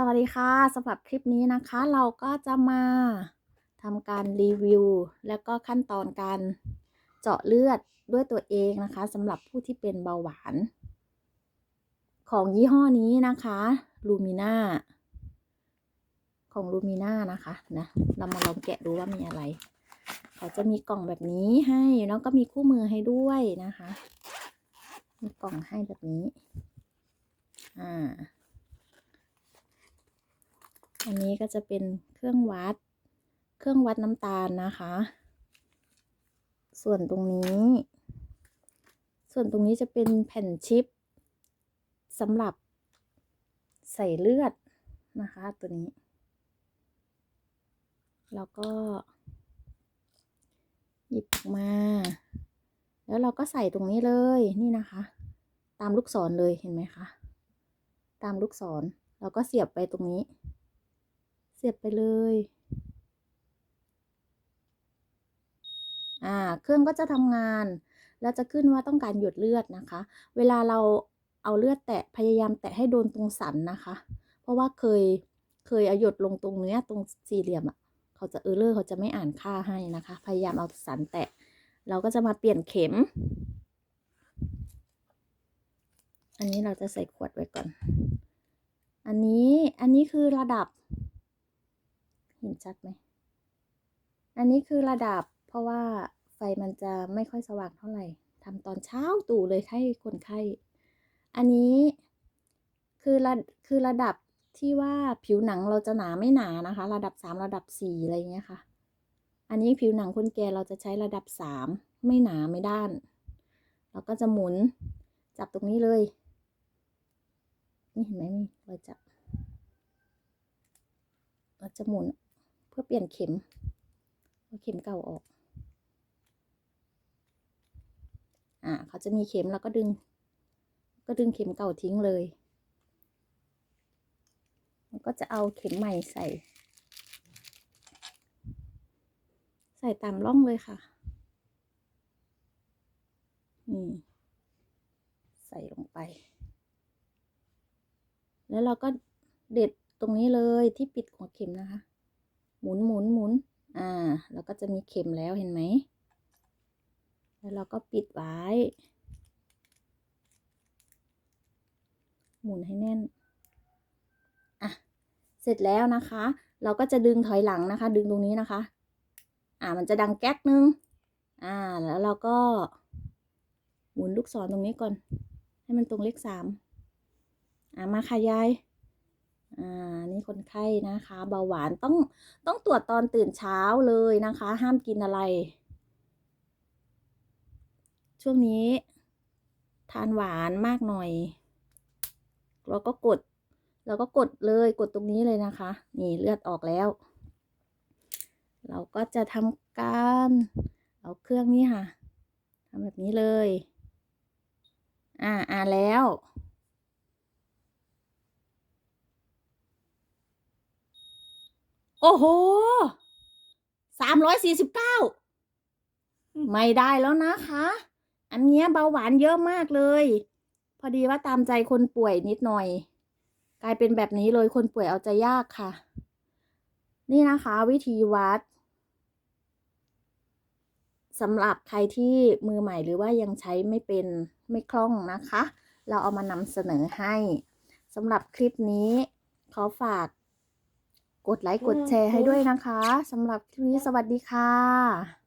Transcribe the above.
สวัสดีค่ะสำหรับคลิปนี้นะคะ เราก็จะมาทำการรีวิว แล้วก็ขั้นตอนการเจาะเลือดด้วยตัวเองนะคะสำหรับผู้ที่เป็นเบาหวาน ของยี่ห้อนี้นะคะลูมิน่าของลูมิน่านะคะนะเรามาลองแกะดูว่ามีอะไร เขาจะมีกล่องแบบนี้ให้แล้วก็มีคู่มือให้ด้วยนะคะ มีกล่องให้แบบนี้อ่า อันนี้ก็จะเป็นเครื่องวัด เครื่องวัดน้ำตาลนะคะ ส่วนตรงนี้ ส่วนตรงนี้จะเป็นแผ่นชิปสำหรับใส่เลือดนะคะตัวนี้ แล้วก็ หยิบออกมา แล้วเราก็ใส่ตรงนี้เลยนี่นะคะ ตามลูกศรเลยเห็นไหมคะ ตามลูกศรเราก็เสียบไปตรงนี้ เสียบไปเลย อ่า เครื่องก็จะทำงาน แล้วจะขึ้นว่าต้องการหยดเลือดนะคะ เวลาเราเอาเลือดแตะพยายามแตะให้โดนตรงสันนะคะ เพราะว่าเคยเคยเอาหยดลงตรงเนี้ยตรงสี่เหลี่ยมอะ่ะเขาจะเออเลอร์เขาจะไม่อ่านค่าให้นะคะ พยายามเอาสันแตะ เราก็จะมาเปลี่ยนเข็ม อันนี้เราจะใส่ขวดไว้ก่อน อันนี้อันนี้คือระดับ เห็นชัดไหม อันนี้คือระดับเพราะว่าไฟมันจะไม่ค่อยสว่างเท่าไหร่ทำตอนเช้าตู่เลยให้คนไข้ อันนี้คือระคือระดับที่ว่าผิวหนังเราจะหนาไม่หนานะคะ ระดับสามระดับสี่อะไรเงี้ยค่ะ อันนี้ผิวหนังคนแก่เราจะใช้ระดับสามไม่หนาไม่ด้าน เราก็จะหมุนจับตรงนี้เลย นี่เห็นไหมนี่เราจะเราจะหมุน พื่อเปลี่ยนเข็มเอาเข็มเก่าออก อ่าเขาจะมีเข็มแล้วก็ดึง ก็ดึงเข็มเก่าทิ้งเลยแล้วก็จะเอาเข็มใหม่ใส่ ใส่ตามร่องเลยค่ะนี่ใส่ลงไป แล้วเราก็เด็ดตรงนี้เลยที่ปิดหัวเข็มนะคะ หมุนหมุนหมุนอ่าแล้วก็จะมีเข็มแล้วเห็นไหม แล้วเราก็ปิดไว้ หมุนให้แน่น อะ เสร็จแล้วนะคะ เราก็จะดึงถอยหลังนะคะ ดึงตรงนี้นะคะ อ่า มันจะดังแก๊กนึง อ่า แล้วเราก็ หมุนลูกศรตรงนี้ก่อน ให้มันตรงเลขสามอ่ามาค่ะยาย อ่านี่คนไข้นะคะ เบาหวานต้องต้องตรวจตอนตื่นเช้าเลยนะคะ ห้ามกินอะไร ช่วงนี้ ทานหวานมากหน่อย เราก็กดเราก็กดเลยกดตรงนี้เลยนะคะ นี่เลือดออกแล้ว เราก็จะทำการเอาเครื่องนี้ค่ะทำแบบนี้เลย อ่าอ่าแล้ว โอ้โหสามร้อยสี่สิบเก้าไม่ได้แล้วนะคะ อันเนี้ยเบาหวานเยอะมากเลย พอดีว่าตามใจคนป่วยนิดหน่อย กลายเป็นแบบนี้เลยคนป่วยเอาใจยากค่ะ นี่นะคะ วิธีวัดสำหรับใครที่มือใหม่หรือว่ายังใช้ไม่เป็นไม่คล่องนะคะ เราเอามานำเสนอให้สำหรับคลิปนี้ขอฝาก กดไลค์กดแชร์ให้ด้วยนะคะสำหรับคลิปนี้สวัสดีค่ะ